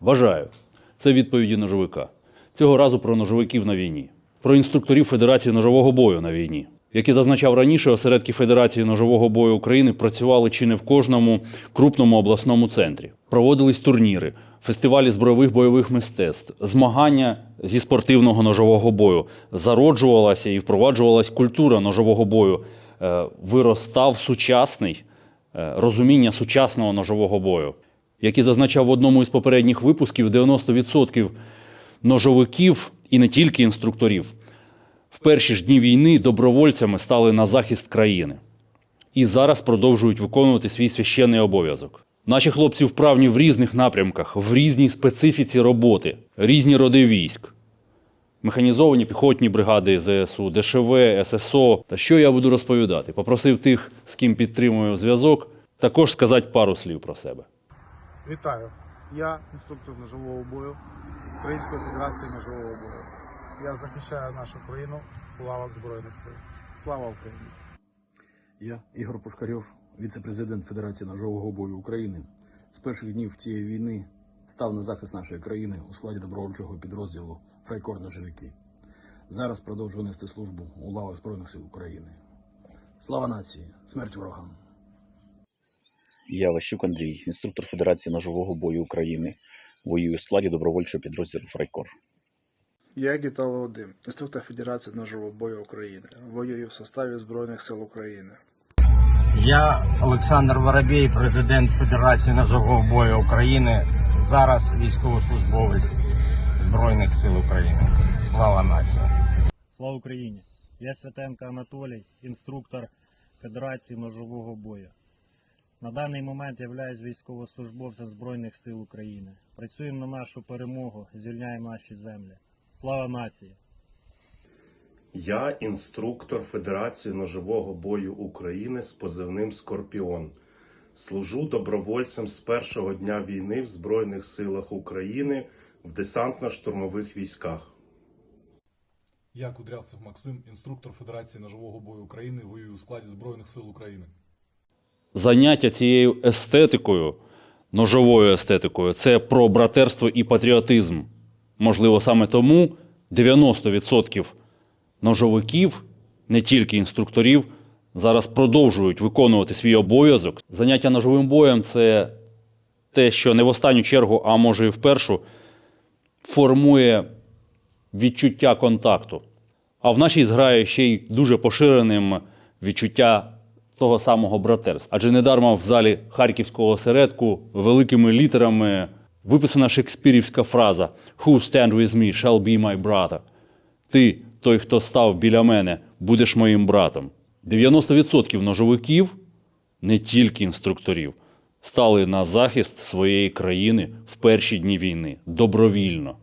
Бажаю. Це відповіді ножовика. Цього разу про ножовиків на війні, про інструкторів Федерації ножового бою на війні. Як і зазначав раніше, осередки Федерації ножового бою України працювали чи не в кожному крупному обласному центрі. Проводились турніри, фестивалі збройових бойових мистецтв, змагання зі спортивного ножового бою. Зароджувалася і впроваджувалась культура ножового бою. Е, Виростав сучасний е, розуміння сучасного ножового бою. Як і зазначав в одному із попередніх випусків, 90% ножовиків і не тільки інструкторів в перші ж дні війни добровольцями стали на захист країни і зараз продовжують виконувати свій священний обов'язок. Наші хлопці вправні в різних напрямках, в різній специфіці роботи, різні роди військ. Механізовані піхотні бригади ЗСУ, ДШВ, ССО. Та що я буду розповідати? Попросив тих, з ким підтримую зв'язок, також сказати пару слів про себе. Вітаю! Я інструктор з ножового бою Української Федерації ножового бою. Я захищаю нашу країну у лавах Збройних сил. Слава Україні! Я Ігор Пушкарьов, віце-президент Федерації ножового бою України. З перших днів цієї війни став на захист нашої країни у складі добровольчого підрозділу Фрайкор ножовики. Зараз продовжую нести службу у лавах Збройних сил України. Слава нації! Смерть ворогам! Я Ващук Андрій, інструктор Федерації ножового бою України. Воюю у складі добровольчого підрозділу Фрайкор. Я Гітало Вадим, інструктор Федерації ножового бою України. Воюю в составі Збройних сил України. Я Олександр Воробей, президент Федерації ножового бою України. Зараз військовослужбовець Збройних сил України. Слава нації! Слава Україні! Я Святенко Анатолій, інструктор Федерації ножового бою. На даний момент являюсь військовослужбовцем Збройних сил України. Працюємо на нашу перемогу, звільняємо наші землі. Слава нації! Я інструктор Федерації ножового бою України з позивним Скорпіон. Служу добровольцем з першого дня війни в Збройних силах України в десантно-штурмових військах. Я Кудрявцев Максим, інструктор Федерації ножового бою України, воюю у складі Збройних сил України. Заняття цією естетикою, ножовою естетикою, це про братерство і патріотизм. Можливо, саме тому 90% ножовиків, не тільки інструкторів, зараз продовжують виконувати свій обов'язок. Заняття ножовим боєм це те, що не в останню чергу, а може і в першу, формує відчуття контакту. А в нашій зграї ще й дуже поширеним відчуття того самого братерства. Адже недарма в залі харківського осередку великими літерами виписана шекспірівська фраза «Who stand with me shall be my brother». Ти, той, хто став біля мене, будеш моїм братом. 90% ножовиків, не тільки інструкторів, стали на захист своєї країни в перші дні війни добровільно.